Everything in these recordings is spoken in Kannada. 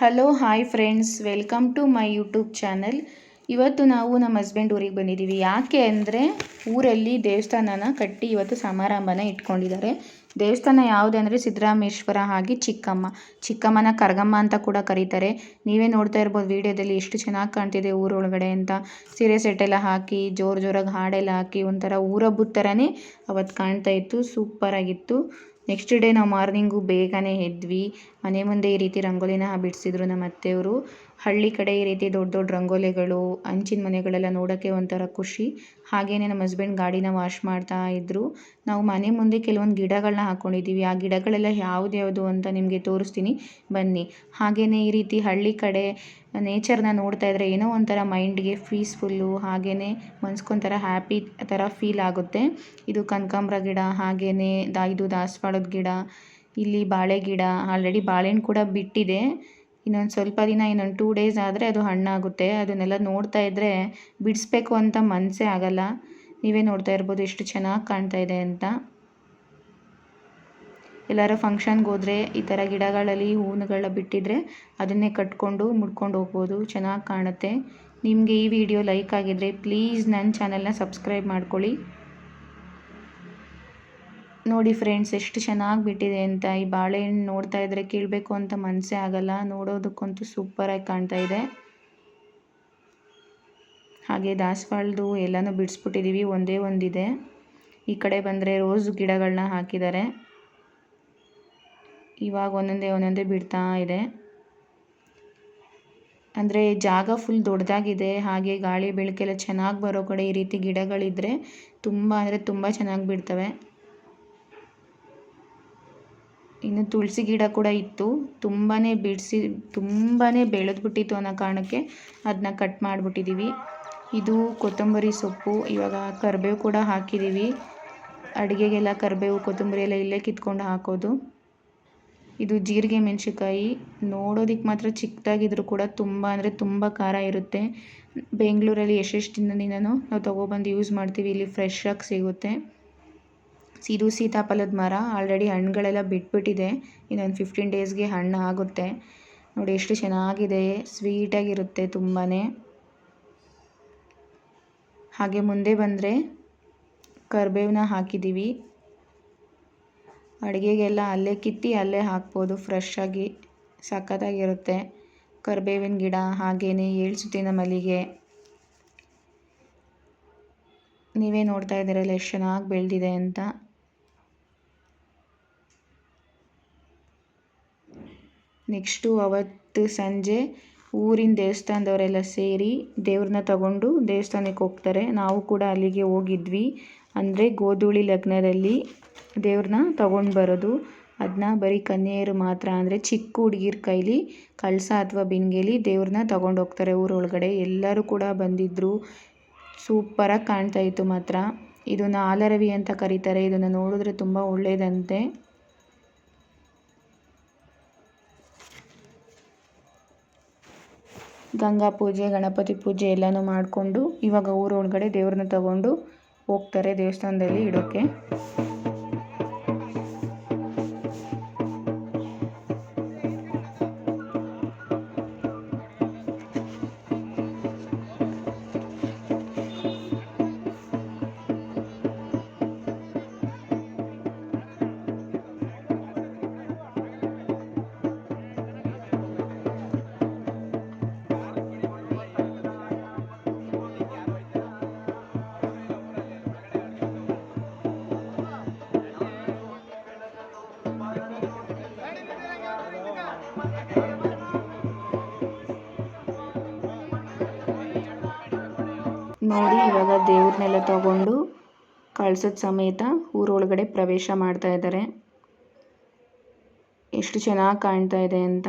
Hello hi friends welcome to my YouTube channel ಇವತ್ತು ನಾವು ನಮ್ಮ ಹಸ್ಬೆಂಡ್ ಊರಿಗೆ ಬಂದಿದ್ದೀವಿ. ಯಾಕೆ ಅಂದರೆ ಊರಲ್ಲಿ ದೇವಸ್ಥಾನನ ಕಟ್ಟಿ ಇವತ್ತು ಸಮಾರಂಭನ ಇಟ್ಕೊಂಡಿದ್ದಾರೆ. ದೇವಸ್ಥಾನ ಯಾವುದು ಅಂದರೆ ಸಿದ್ದರಾಮೇಶ್ವರ ಹಾಗೆ ಚಿಕ್ಕಮ್ಮ. ಚಿಕ್ಕಮ್ಮನ ಕರಗಮ್ಮ ಅಂತ ಕೂಡ ಕರೀತಾರೆ. ನೀವೇ ನೋಡ್ತಾ ಇರ್ಬೋದು ವಿಡಿಯೋದಲ್ಲಿ ಎಷ್ಟು ಚೆನ್ನಾಗಿ ಕಾಣ್ತಿದೆ ಊರೊಳಗಡೆ ಅಂತ. ಸೀರೆ ಸೆಟ್ಟೆಲ್ಲ ಹಾಕಿ, ಜೋರು ಜೋರಾಗಿ ಹಾಡೆಲ್ಲ ಹಾಕಿ ಒಂಥರ ಊರಬ್ಬು ಥರನೇ ಅವತ್ತು ಕಾಣ್ತಾ ಇತ್ತು. ಸೂಪರಾಗಿತ್ತು ನೆಕ್ಸ್ಟ್ ಡೇ ನಾವು ಮಾರ್ನಿಂಗು ಬೇಗನೆ ಎದ್ವಿ. ಮನೆ ಮುಂದೆ ಈ ರೀತಿ ರಂಗೋಲಿನ ಬಿಡಿಸಿದ್ರು ನಮ್ಮ ಅತ್ತೆಯವರು. ಹಳ್ಳಿ ಕಡೆ ಈ ರೀತಿ ದೊಡ್ಡ ದೊಡ್ಡ ರಂಗೋಲಿಗಳು ಹಂಚಿನ ಮನೆಗಳೆಲ್ಲ ನೋಡೋಕ್ಕೆ ಒಂಥರ ಖುಷಿ. ಹಾಗೆಯೇ ನಮ್ಮ ಹಸ್ಬೆಂಡ್ ಗಾಡಿನ ವಾಶ್ ಮಾಡ್ತಾ ಇದ್ದರು ನಾವು ಮನೆ ಮುಂದೆ ಕೆಲವೊಂದು ಗಿಡಗಳನ್ನ ಹಾಕ್ಕೊಂಡಿದ್ದೀವಿ ಆ ಗಿಡಗಳೆಲ್ಲ ಯಾವ್ದು ಯಾವುದು ಅಂತ ನಿಮಗೆ ತೋರಿಸ್ತೀನಿ. ಬನ್ನಿ. ಹಾಗೆಯೇ ಈ ರೀತಿ ಹಳ್ಳಿ ಕಡೆ ನೇಚರ್ನ ನೋಡ್ತಾ ಇದ್ದರೆ ಏನೋ ಒಂಥರ ಮೈಂಡ್ಗೆ ಪೀಸ್ಫುಲ್ಲು ಹಾಗೆಯೇ ಮನ್ಸ್ಗೊಂಥರ ಹ್ಯಾಪಿ ಥರ ಫೀಲ್ ಆಗುತ್ತೆ. ಇದು ಕನಕಾಂಬ್ರ ಗಿಡ ಹಾಗೆಯೇ ದಾ, ಇದು ದಾಸವಾಳದ ಗಿಡ, ಇಲ್ಲಿ ಬಾಳೆ ಗಿಡ, ಆಲ್ರೆಡಿ ಬಾಳೆಹಣ್ಣು ಕೂಡ ಬಿಟ್ಟಿದೆ. ಇನ್ನೊಂದು ಸ್ವಲ್ಪ ದಿನ, ಇನ್ನೊಂದು ಟೂ ಡೇಸ್ ಆದರೆ ಅದು ಹಣ್ಣಾಗುತ್ತೆ. ಅದನ್ನೆಲ್ಲ ನೋಡ್ತಾ ಇದ್ದರೆ ಬಿಡಿಸ್ಬೇಕು ಅಂತ ಮನಸ್ಸೇ ಆಗಲ್ಲ. ನೀವೇ ನೋಡ್ತಾ ಇರ್ಬೋದು, ಎಷ್ಟು ಚೆನ್ನಾಗಿ ಕಾಣ್ತಾ ಇದೆ ಅಂತ. ಎಲ್ಲಾರು ಫಂಕ್ಷನ್ಗೆ ಹೋದರೆ ಈ ಥರ ಗಿಡಗಳಲ್ಲಿ ಹೂವುಗಳನ್ನ ಬಿಟ್ಟಿದ್ರೆ ಅದನ್ನೇ ಕಟ್ಕೊಂಡು ಮುಡ್ಕೊಂಡು ಹೋಗ್ಬೋದು, ಚೆನ್ನಾಗಿ ಕಾಣುತ್ತೆ. ನಿಮಗೆ ಈ ವಿಡಿಯೋ ಲೈಕ್ ಆಗಿದ್ರೆ ಪ್ಲೀಸ್ ನನ್ನ ಚಾನೆಲ್ನ ಸಬ್ಸ್ಕ್ರೈಬ್ ಮಾಡ್ಕೊಳ್ಳಿ. ನೋಡಿ ಫ್ರೆಂಡ್ಸ್ ಎಷ್ಟು ಚೆನ್ನಾಗಿ ಬಿಟ್ಟಿದೆ ಅಂತ. ಈ ಬಾಳೆಹಣ್ಣು ನೋಡ್ತಾ ಇದ್ರೆ ಕೀಳಬೇಕು ಅಂತ ಮನಸ್ಸೇ ಆಗಲ್ಲ. ನೋಡೋದಕ್ಕಂತೂ ಸೂಪರಾಗಿ ಕಾಣ್ತಾ ಇದೆ. ಹಾಗೆ ದಾಸವಾಳದು ಎಲ್ಲನೂ ಬಿಡಿಸ್ಬಿಟ್ಟಿದ್ದೀವಿ ಒಂದೇ ಒಂದಿದೆ. ಈ ಕಡೆ ಬಂದರೆ ರೋಸ್ ಗಿಡಗಳನ್ನ ಹಾಕಿದ್ದಾರೆ. ಇವಾಗ ಒಂದೊಂದೇ ಒಂದೊಂದೇ ಬಿಡ್ತಾ ಇದೆ. ಅಂದರೆ ಜಾಗ ಫುಲ್ ದೊಡ್ಡದಾಗಿದೆ. ಹಾಗೆ ಗಾಳಿ, ಬೆಳಕೆಲ್ಲ ಚೆನ್ನಾಗಿ ಬರೋ ಕಡೆ ಈ ರೀತಿ ಗಿಡಗಳಿದ್ದರೆ ತುಂಬ, ಅಂದರೆ ತುಂಬ ಚೆನ್ನಾಗಿ ಬಿಡ್ತವೆ. ಇನ್ನು ತುಳಸಿ ಗಿಡ ಕೂಡ ಇತ್ತು. ತುಂಬಾ ಬಿಡಿಸಿ ತುಂಬಾ ಬೆಳೆದ್ಬಿಟ್ಟಿತ್ತು ಅನ್ನೋ ಕಾರಣಕ್ಕೆ ಅದನ್ನ ಕಟ್ ಮಾಡಿಬಿಟ್ಟಿದ್ದೀವಿ ಇದು ಕೊತ್ತಂಬರಿ ಸೊಪ್ಪು, ಇವಾಗ ಕರಿಬೇವು ಕೂಡ ಹಾಕಿದ್ದೀವಿ ಅಡುಗೆಗೆಲ್ಲ ಕರಿಬೇವು, ಕೊತ್ತಂಬರಿ ಎಲ್ಲ ಇಲ್ಲೇ ಕಿತ್ಕೊಂಡು ಹಾಕೋದು. ಇದು ಜೀರಿಗೆ ಮೆಣಸಿನ್ಕಾಯಿ. ನೋಡೋದಕ್ಕೆ ಮಾತ್ರ ಚಿಕ್ಕದಾಗಿದ್ರು ಕೂಡ ತುಂಬ ಅಂದರೆ ತುಂಬ ಖಾರ ಇರುತ್ತೆ. ಬೆಂಗಳೂರಲ್ಲಿ ಎಷ್ಟೆಷ್ಟು ದಿನದಿಂದನೂ ನಾವು ತೊಗೊಬಂದು ಯೂಸ್ ಮಾಡ್ತೀವಿ. ಇಲ್ಲಿ ಫ್ರೆಶ್ ಸಿಗುತ್ತೆ. ಇದು ಸೀತಾಫಲದ ಮರ. ಆಲ್ರೆಡಿ ಹಣ್ಣುಗಳೆಲ್ಲ ಬಿಟ್ಬಿಟ್ಟಿದೆ. ಇನ್ನೊಂದು ಫಿಫ್ಟೀನ್ ಡೇಸ್ಗೆ ಹಣ್ಣು ಆಗುತ್ತೆ. ನೋಡಿ ಎಷ್ಟು ಚೆನ್ನಾಗಿದೆ. ಸ್ವೀಟಾಗಿರುತ್ತೆ ತುಂಬಾ ಹಾಗೆ ಮುಂದೆ ಬಂದರೆ ಕರಿಬೇವನ್ನ ಹಾಕಿದ್ದೀವಿ ಅಡುಗೆಗೆಲ್ಲ ಅಲ್ಲೇ ಕಿತ್ತಿ ಅಲ್ಲೇ ಹಾಕ್ಬೋದು ಫ್ರೆಶ್ ಆಗಿ ಸಖತ್ತಾಗಿರುತ್ತೆ. ಕರಿಬೇವಿನ ಗಿಡ ಹಾಗೆಯೇ ಏಳು ಸುತ್ತಿನ ಮಲ್ಲಿಗೆ. ನೀವೇ ನೋಡ್ತಾ ಇದ್ದೀರಲ್ಲ ಎಷ್ಟು ಚೆನ್ನಾಗಿ ಬೆಳೆದಿದೆ ಅಂತ. ನೆಕ್ಸ್ಟು ಅವತ್ತು ಸಂಜೆ ಊರಿನ ದೇವಸ್ಥಾನದವರೆಲ್ಲ ಸೇರಿ ದೇವ್ರನ್ನ ತಗೊಂಡು ದೇವಸ್ಥಾನಕ್ಕೆ ಹೋಗ್ತಾರೆ. ನಾವು ಕೂಡ ಅಲ್ಲಿಗೆ ಹೋಗಿದ್ವಿ. ಅಂದರೆ ಗೋಧೂಳಿ ಲಗ್ನದಲ್ಲಿ ದೇವ್ರನ್ನ ತಗೊಂಡು ಬರೋದು ಅದನ್ನ ಬರೀ ಕನ್ಯೆಯರು ಮಾತ್ರ, ಅಂದರೆ ಚಿಕ್ಕ ಹುಡುಗಿರ ಕೈಲಿ ಕಳಸ ಅಥವಾ ಬಿಂದಿಗೇಲಿ ದೇವ್ರನ್ನ ತಗೊಂಡು ಹೋಗ್ತಾರೆ ಊರೊಳಗಡೆ. ಎಲ್ಲರೂ ಕೂಡ ಬಂದಿದ್ದರು ಸೂಪರಾಗಿ ಕಾಣ್ತಾ ಇತ್ತು ಮಾತ್ರ. ಇದನ್ನು ಆಲರವಿ ಅಂತ ಕರೀತಾರೆ. ಇದನ್ನು ನೋಡಿದ್ರೆ ತುಂಬ ಒಳ್ಳೆಯದಂತೆ ಗಂಗಾ ಪೂಜೆ, ಗಣಪತಿ ಪೂಜೆ ಎಲ್ಲನೂ ಮಾಡಿಕೊಂಡು ಇವಾಗ ಊರೊಳಗಡೆ ದೇವ್ರನ್ನ ತಗೊಂಡು ಹೋಗ್ತಾರೆ ದೇವಸ್ಥಾನದಲ್ಲಿ ಇಡೋಕ್ಕೆ. ನೋಡಿ ಇವಾಗ ದೇವ್ರನ್ನೆಲ್ಲ ತಗೊಂಡು ಕಳ್ಸದ ಸಮೇತ ಊರೊಳಗಡೆ ಪ್ರವೇಶ ಮಾಡ್ತಾ ಇದ್ದಾರೆ. ಎಷ್ಟು ಚೆನ್ನಾಗಿ ಕಾಣ್ತಾ ಇದೆ ಅಂತ.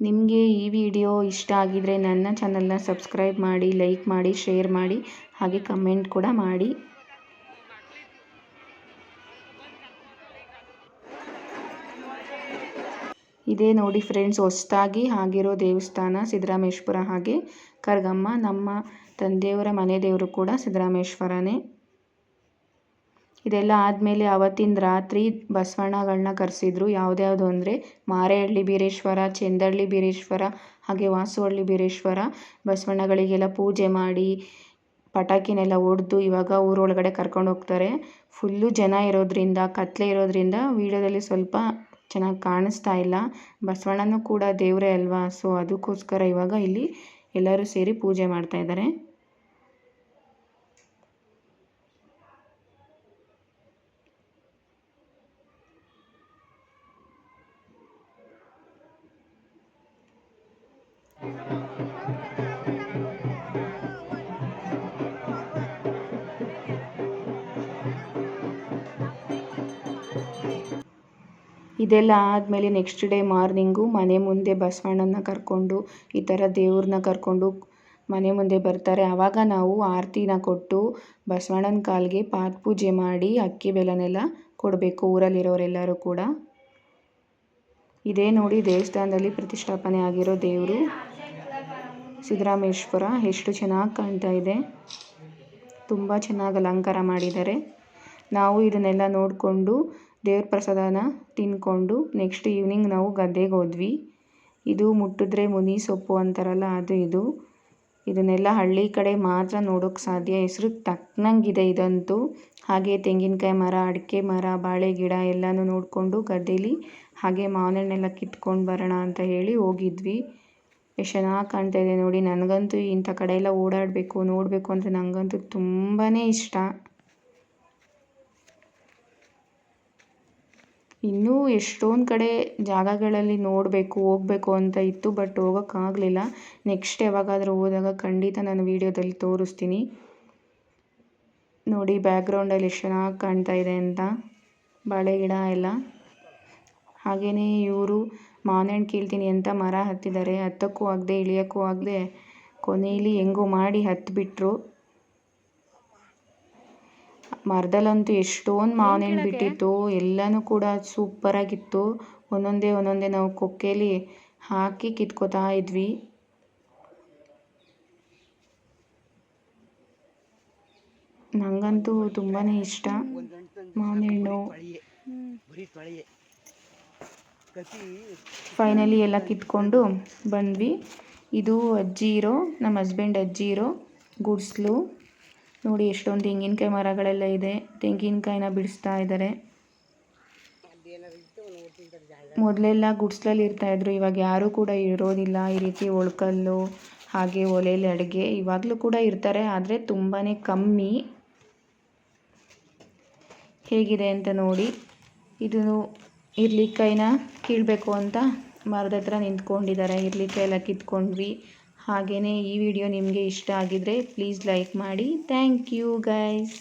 ನಿಮಗೆ ಈ ವಿಡಿಯೋ ಇಷ್ಟ ಆಗಿದ್ರೆ ನನ್ನ ಚಾನಲ್ನ ಸಬ್ಸ್ಕ್ರೈಬ್ ಮಾಡಿ, ಲೈಕ್ ಮಾಡಿ, ಶೇರ್ ಮಾಡಿ, ಹಾಗೆ ಕಮೆಂಟ್ ಕೂಡ ಮಾಡಿ. ಇದೇ ನೋಡಿ ಫ್ರೆಂಡ್ಸ್ ಹೊಸ್ದಾಗಿ ಆಗಿರೋ ದೇವಸ್ಥಾನ ಸಿದ್ದರಾಮೇಶ್ವರ ಹಾಗೆ. ಕರಗಮ್ಮ ನಮ್ಮ ತಂದೆಯವರ ಮನೆ ದೇವರು ಕೂಡ ಸಿದ್ದರಾಮೇಶ್ವರನೇ ಇದೆಲ್ಲ ಆದಮೇಲೆ ಅವತ್ತಿನ ರಾತ್ರಿ ಬಸವಣ್ಣಗಳನ್ನ ಕರೆಸಿದ್ರು. ಯಾವುದ್ಯಾವುದು ಅಂದರೆ ಮಾರೇಹಳ್ಳಿ ಬೀರೇಶ್ವರ, ಚಂದಳ್ಳಿ ಬೀರೇಶ್ವರ, ಹಾಗೆ ವಾಸುಹಳ್ಳಿ ಬೀರೇಶ್ವರ. ಬಸವಣ್ಣಗಳಿಗೆಲ್ಲ ಪೂಜೆ ಮಾಡಿ ಪಟಾಕಿನೆಲ್ಲ ಹೊಡೆದು ಇವಾಗ ಊರೊಳಗಡೆ ಕರ್ಕೊಂಡು ಹೋಗ್ತಾರೆ. ಫುಲ್ಲು ಜನ ಇರೋದ್ರಿಂದ, ಕತ್ಲೆ ಇರೋದ್ರಿಂದ, ವೀಡಿಯೋದಲ್ಲಿ ಸ್ವಲ್ಪ ಚೆನ್ನಾಗಿ ಕಾಣಿಸ್ತಾ ಇಲ್ಲ. ಬಸವಣ್ಣನೂ ಕೂಡ ದೇವರೇ ಅಲ್ವಾ? ಸೊ ಅದಕ್ಕೋಸ್ಕರ ಇವಾಗ ಇಲ್ಲಿ ಎಲ್ಲರೂ ಸೇರಿ ಪೂಜೆ ಮಾಡ್ತಾ ಇದ್ದಾರೆ. ಇದೆಲ್ಲ ಆದಮೇಲೆ ನೆಕ್ಸ್ಟ್ ಡೇ ಮಾರ್ನಿಂಗು ಮನೆ ಮುಂದೆ ಬಸವಣ್ಣನ ಕರ್ಕೊಂಡು, ಈ ಥರ ದೇವ್ರನ್ನ ಕರ್ಕೊಂಡು ಮನೆ ಮುಂದೆ ಬರ್ತಾರೆ. ಆವಾಗ ನಾವು ಆರತಿನ ಕೊಟ್ಟು ಬಸವಣ್ಣನ ಕಾಲಿಗೆ ಪಾದ ಪೂಜೆ ಮಾಡಿ ಅಕ್ಕಿ ಬೆಲ್ಲನೆಲ್ಲ ಕೊಡಬೇಕು ಊರಲ್ಲಿರೋರೆಲ್ಲರೂ ಕೂಡ. ಇದೇ ನೋಡಿ ದೇವಸ್ಥಾನದಲ್ಲಿ ಪ್ರತಿಷ್ಠಾಪನೆ ಆಗಿರೋ ದೇವರು ಸಿದ್ದರಾಮೇಶ್ವರ. ಎಷ್ಟು ಚೆನ್ನಾಗಿ ಕಾಣ್ತಾ ಇದೆ. ತುಂಬ ಚೆನ್ನಾಗಿ ಅಲಂಕಾರ ಮಾಡಿದ್ದಾರೆ. ನಾವು ಇದನ್ನೆಲ್ಲ ನೋಡಿಕೊಂಡು ದೇವ್ರ ಪ್ರಸಾದನ ತಿಂದ್ಕೊಂಡು ನೆಕ್ಸ್ಟ್ ಈವ್ನಿಂಗ್ ನಾವು ಗದ್ದೆಗೆ ಹೋದ್ವಿ. ಇದು ಮುಟ್ಟಿದ್ರೆ ಮುನಿ ಸೊಪ್ಪು ಅಂತಾರಲ್ಲ, ಅದು ಇದು. ಇದನ್ನೆಲ್ಲ ಹಳ್ಳಿ ಕಡೆ ಮಾತ್ರ ನೋಡೋಕ್ಕೆ ಸಾಧ್ಯ. ಹೆಸರು ತಕ್ಕನಂಗಿದೆ ಇದಂತೂ. ಹಾಗೆ ತೆಂಗಿನಕಾಯಿ ಮರ, ಅಡಿಕೆ ಮರ, ಬಾಳೆ ಗಿಡ ಎಲ್ಲನೂ ನೋಡಿಕೊಂಡು ಗದ್ದೆಲಿ ಹಾಗೆ ಮಾವನಣ್ಣೆಲ್ಲ ಕಿತ್ಕೊಂಡು ಬರೋಣ ಅಂತ ಹೇಳಿ ಹೋಗಿದ್ವಿ. ಎಷ್ಟು ಚೆನ್ನಾಗಿ ಕಾಣ್ತಾ ಇದೆ ನೋಡಿ. ನನಗಂತೂ ಇಂಥ ಕಡೆ ಎಲ್ಲ ಓಡಾಡಬೇಕು, ನೋಡಬೇಕು ಅಂದರೆ ನನಗಂತೂ ತುಂಬಾ ಇಷ್ಟ. ಇನ್ನೂ ಎಷ್ಟೊಂದು ಕಡೆ ಜಾಗಗಳಲ್ಲಿ ನೋಡಬೇಕು, ಹೋಗ್ಬೇಕು ಅಂತ ಇತ್ತು ಬಟ್ ಹೋಗೋಕ್ಕಾಗಲಿಲ್ಲ ನೆಕ್ಸ್ಟ್ ಯಾವಾಗಾದರೂ ಹೋದಾಗ ಖಂಡಿತ ನಾನು ವೀಡಿಯೋದಲ್ಲಿ ತೋರಿಸ್ತೀನಿ. ನೋಡಿ ಬ್ಯಾಕ್ಗ್ರೌಂಡಲ್ಲಿ ಎಷ್ಟು ಚೆನ್ನಾಗಿ ಕಾಣ್ತಾ ಇದೆ ಅಂತ. ಬಾಳೆ ಗಿಡ ಎಲ್ಲ. ಹಾಗೆಯೇ ಇವರು ಮಾವಿನ ಹಣ್ಣು ಕೀಳ್ತೀನಿ ಅಂತ ಮರ ಹತ್ತಿದ್ದಾರೆ. ಹತ್ತಕ್ಕೂ ಆಗದೆ, ಇಳಿಯೋಕ್ಕೂ ಆಗದೆ ಕೊನೆಯಲ್ಲಿ ಹೆಂಗೋ ಮಾಡಿ ಹತ್ತಿಬಿಟ್ರು ಮರದಲ್ಲಂತೂ ಎಷ್ಟೊಂದು ಮಾವಿನ ಹಣ್ಣು ಬಿಟ್ಟಿತ್ತು. ಎಲ್ಲನೂ ಕೂಡ ಸೂಪರಾಗಿತ್ತು ಒಂದೊಂದೇ ಒಂದೊಂದೇ ನಾವು ಕೊಕ್ಕೆಲಿ ಹಾಕಿ ಕಿತ್ಕೋತಾ ಇದ್ವಿ. ನನಗಂತೂ ತುಂಬಾ ಇಷ್ಟ. ಮಾವಿನ ಹಣ್ಣು. ಫೈನಲಿ ಎಲ್ಲ ಕಿತ್ಕೊಂಡು ಬಂದ್ವಿ. ಇದು ಅಜ್ಜಿ ಇರೋ ನಮ್ಮ ಹಸ್ಬೆಂಡ್ ಅಜ್ಜಿ ಇರೋ ಗುಡ್ಸ್ಲು. ನೋಡಿ, ಎಷ್ಟೊಂದು ತೆಂಗಿನಕಾಯಿ ಮರಗಳೆಲ್ಲ ಇದೆ. ತೆಂಗಿನಕಾಯಿನ ಬಿಡಿಸ್ತಾ ಇದ್ದಾರೆ. ಮೊದಲೆಲ್ಲ ಗುಡ್ಸ್ಲಲ್ಲಿ ಇರ್ತಾಯಿದ್ರು ಇವಾಗ ಯಾರೂ ಕೂಡ ಇರೋದಿಲ್ಲ. ಈ ರೀತಿ ಒಳ್ಕಲ್ಲು, ಹಾಗೆ ಒಲೆಯಲ್ಲಿ ಅಡುಗೆ ಇವಾಗಲೂ ಕೂಡ ಇರ್ತಾರೆ. ಆದರೆ ತುಂಬಾ ಕಮ್ಮಿ. ಹೇಗಿದೆ ಅಂತ ನೋಡಿ. ಇದು ಇರ್ಲಿಕಾಯಿನ ಕೀಳಬೇಕು ಅಂತ ಮರದ ಹತ್ರ ನಿಂತ್ಕೊಂಡಿದ್ದಾರೆ. ಇರ್ಲಿಕಾಯಿ ಎಲ್ಲ ಕಿತ್ಕೊಂಡ್ವಿ. ಹಾಗೆಯೇ ಈ ವಿಡಿಯೋ ನಿಮಗೆ ಇಷ್ಟ ಆಗಿದರೆ ಪ್ಲೀಸ್ ಲೈಕ್ ಮಾಡಿ. Thank you guys